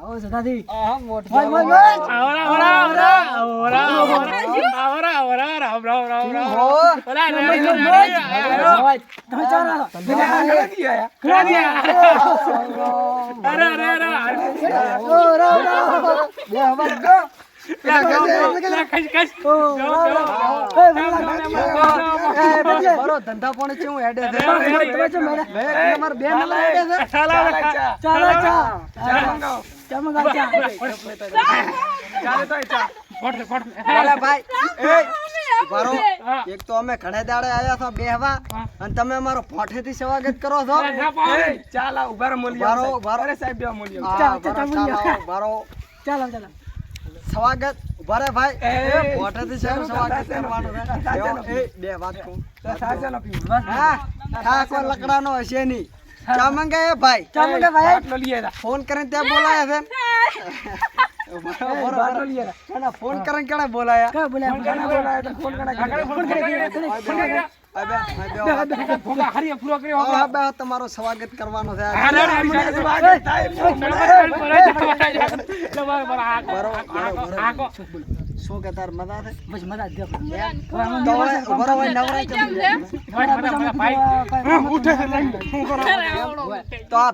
આવો સદાજી આહા, મોટ આવરા, આવરા, આવરા, આવરા, આવરા, આવરા, રામ, રામ, રામ, રામ. હો. ઓલા. તમે. અરે, અરે, અરે. ઓ, રામ, રામ. બે ગો. ધંધા પાણી હેડે છે ના હેડે છે ચાલો, હવે ચાલો, ચા. એક તો અમે ઘણા દાડે આવ્યા છો બેહવા અને તમે અમારો ફોઠેથી સ્વાગત કરો છો. ચાલો ઉભારો ઉભારો અરે સાહેબ બે મૂલ્યો. ચા, ચા, ચા મૂલ્યો. ઉભારો ચાલો, ચાલો. સ્વાગત ઉભારે ભાઈ. એ ફોટેથી સાહેબ સ્વાગત કરવાનું છે? જો, એ બે વાત કહું. હા લકડાનો હશે નહીં. ચા મંગાયા ભાઈ ચા મંગાવો, ભાઈ. ફોન કરીને ત્યાં બોલાયા છે ફોન કરીને કેણે બોલાયા બોલ્યા? ફોન કરે ફોન કરી. આ બે, આ બે, આ બે. ફોગા, હારી, પૂરો કર્યો. આવો, આ બે તમારો સ્વાગત કરવાનો છે. બરાબર, શું કે તાર મજા છે? બસ મજા જ દેખો. તો આ